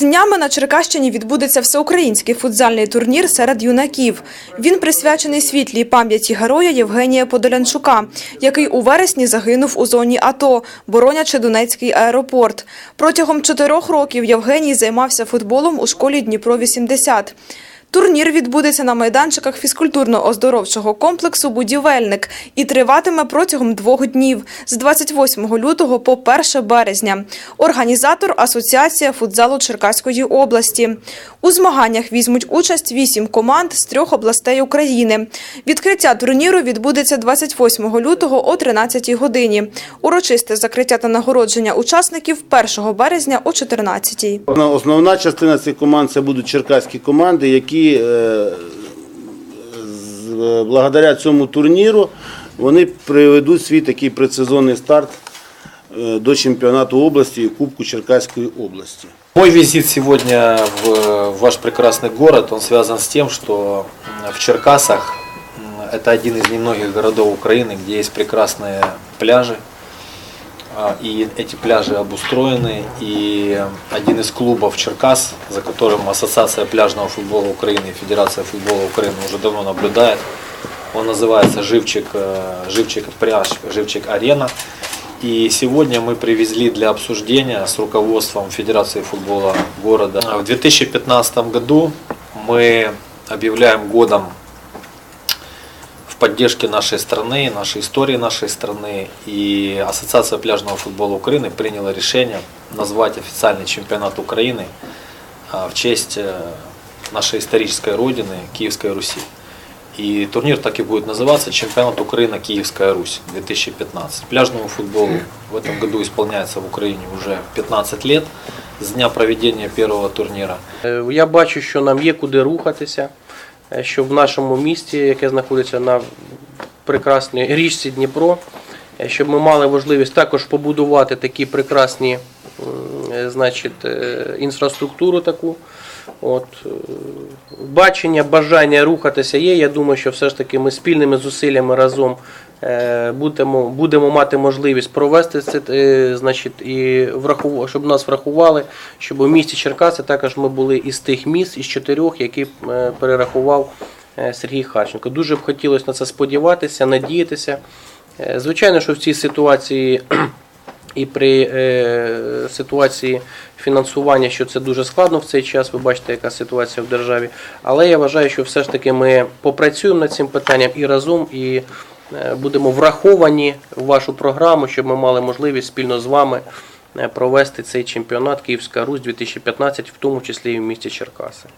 Днями на Черкащині відбудеться всеукраїнський футзальний турнір серед юнаків. Він присвячений світлій пам'яті героя Євгенія Подолянчука, який у вересні загинув у зоні АТО, боронячи Донецький аеропорт. Протягом чотирьох років Євгеній займався футболом у школі Дніпро-80. Турнір відбудеться на майданчиках фізкультурно-оздоровчого комплексу «Будівельник» і триватиме протягом двох днів з 28 лютого по 1 березня. Організатор – Асоціація футзалу Черкаської області. У змаганнях візьмуть участь вісім команд з трьох областей України. Відкриття турніру відбудеться 28 лютого о 13 годині. Урочисте закриття та нагородження учасників 1 березня о 14 Основна- частина цих команд це будуть черкаські команди, які е, з- е, благодаря цьому турніру вони приведуть свій такий предсезонний старт е, до чемпіонату області і Кубку Черкаської області. Мой визит сегодня в в ваш прекрасный город, он связан с тем, что м, в Черкасах м, это один из немногих городов Украины, где есть прекрасные пляжи. А, И эти пляжи обустроены. И один из клубов Черкас, за которым Ассоциация пляжного футбола Украины и Федерация футбола Украины уже давно наблюдает, он называется Живчик, э, Живчик пляж, Живчик арена. И сегодня мы привезли для обсуждения с руководством Федерации футбола города. В 2015 году мы объявляем годом поддержке нашей страны, нашей истории нашей страны. И Ассоциация пляжного футбола Украины приняла решение назвать официальный чемпионат Украины а, в честь э, нашей исторической родины Киевской Руси. И турнир так и будет называться «Чемпионат Украины Киевская Русь 2015». Пляжному футболу в этом году исполняется в Украине уже 15 лет с дня проведения первого турнира. Е, Я бачу, що нам є куди рухатися, е, що в нашому місті, яке знаходиться на прекрасній річці Дніпро, е, щоб ми мали можливість також побудувати такі прекрасні е, значить, е, інфраструктуру таку. От, е, бачення, бажання рухатися є. Я думаю, що все ж таки ми спільними зусиллями разом е, будемо, будемо мати можливість провести це, е, значить, і враху- щоб нас врахували, щоб у місті Черкаси також ми були із тих міст, із чотирьох, які е, перерахував е, Сергій Харченко. Дуже б хотілося на це сподіватися, надіятися. Е, Звичайно, що в цій ситуації і при е, ситуації фінансування, що це дуже складно в цей час, ви бачите, яка ситуація в державі. Але я вважаю, що все ж таки ми попрацюємо над цим питанням і разом, і е, будемо враховані в вашу програму, щоб ми мали можливість спільно з вами е, провести цей чемпіонат Київська Русь 2015, в тому числі і в місті Черкаси.